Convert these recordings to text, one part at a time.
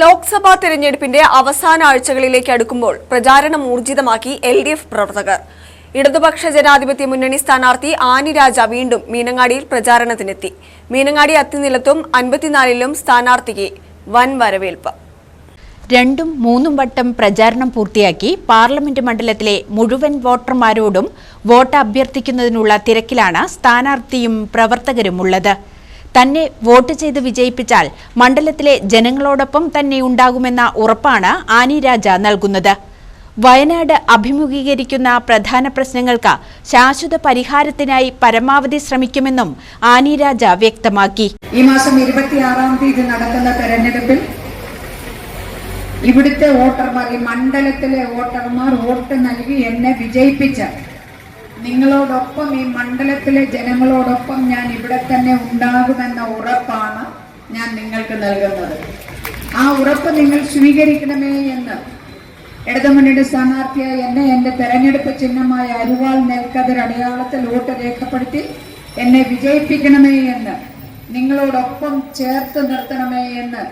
ലോക്സഭാ തെരഞ്ഞെടുപ്പിന്റെ അവസാന ആഴ്ചകളിലേക്ക് അടുക്കുമ്പോൾ പ്രചാരണം ഊർജിതമാക്കി എൽ ഡി എഫ് പ്രവർത്തകർ. ഇടതുപക്ഷ ജനാധിപത്യ മുന്നണി സ്ഥാനാർത്ഥി ആനി രാജ വീണ്ടും മീനങ്ങാടിയിൽ പ്രചാരണത്തിനെത്തി. മീനങ്ങാടി അത്തിനിലത്തും അൻപത്തിനാലിലും സ്ഥാനാർത്ഥിക്ക് വൻ വരവേൽപ്പ്. രണ്ടും മൂന്നും വട്ടം പ്രചാരണം പൂർത്തിയാക്കി പാർലമെന്റ് മണ്ഡലത്തിലെ മുഴുവൻ വോട്ടർമാരോടും വോട്ട് അഭ്യർത്ഥിക്കുന്നതിനുള്ള തിരക്കിലാണ് സ്ഥാനാർത്ഥിയും പ്രവർത്തകരും ഉള്ളത് തന്നെ വോട്ട് ചെയ്ത് വിജയിപ്പിച്ചാൽ മണ്ഡലത്തിലെ ജനങ്ങളോടൊപ്പം തന്നെ ഉണ്ടാകുമെന്ന ഉറപ്പാണ് ആനി രാജ നൽകുന്നത്. വയനാട് അഭിമുഖീകരിക്കുന്ന പ്രധാന പ്രശ്നങ്ങൾക്ക് ശാശ്വത പരിഹാരത്തിനായി പരമാവധി ശ്രമിക്കുമെന്നും ആനി രാജ വ്യക്തമാക്കി. ഈ മാസം ഇരുപത്തിയാറാം തീയതി നടക്കുന്ന തെരഞ്ഞെടുപ്പിൽ ഇവിടുത്തെ വോട്ടർമാർ ഈ മണ്ഡലത്തിലെ വോട്ടർമാർ വോട്ട് നൽകി എന്നെ വിജയിപ്പിച്ച നിങ്ങളോടൊപ്പം ഈ മണ്ഡലത്തിലെ ജനങ്ങളോടൊപ്പം ഞാൻ ഇവിടെ തന്നെ ഉണ്ടാകുമെന്ന ഉറപ്പാണ് ഞാൻ നിങ്ങൾക്ക് നൽകുന്നത്. ആ ഉറപ്പ് നിങ്ങൾ സ്വീകരിക്കണമേ എന്ന് ഇടതുമുന്നണി സ്ഥാനാർത്ഥിയായ എന്നെ എന്റെ തെരഞ്ഞെടുപ്പ് ചിഹ്നമായ അരുവാൾ നെൽക്കതിർ അടയാളത്തിൽ വോട്ട് രേഖപ്പെടുത്തി എന്നെ വിജയിപ്പിക്കണമേ എന്ന് നിങ്ങളോടൊപ്പം ചേർത്ത് നിർത്തണമേ എന്ന്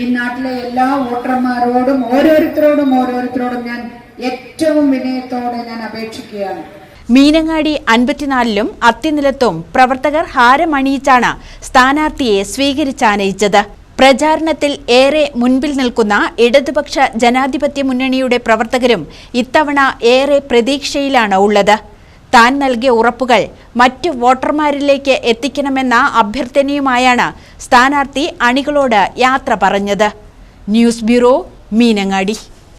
ഈ നാട്ടിലെ എല്ലാ വോട്ടർമാരോടും ഓരോരുത്തരോടും ഓരോരുത്തരോടും ഞാൻ ഏറ്റവും വിനയത്തോടെ ഞാൻ അപേക്ഷിക്കുകയാണ്. മീനങ്ങാടി അൻപത്തിനാലിലും അത്തിനിലത്തും പ്രവർത്തകർ ഹാരമണിയിച്ചാണ് സ്ഥാനാർത്ഥിയെ സ്വീകരിച്ചാനയിച്ചത്. പ്രചാരണത്തിൽ ഏറെ മുൻപിൽ നിൽക്കുന്ന ഇടതുപക്ഷ ജനാധിപത്യ മുന്നണിയുടെ പ്രവർത്തകരും ഇത്തവണ ഏറെ പ്രതീക്ഷയിലാണ് ഉള്ളത്. താൻ നൽകിയ ഉറപ്പുകൾ മറ്റ് വോട്ടർമാരിലേക്ക് എത്തിക്കണമെന്ന അഭ്യർത്ഥനയുമായാണ് സ്ഥാനാർത്ഥി അണികളോട് യാത്ര പറഞ്ഞത്. News bureau Meenangadi.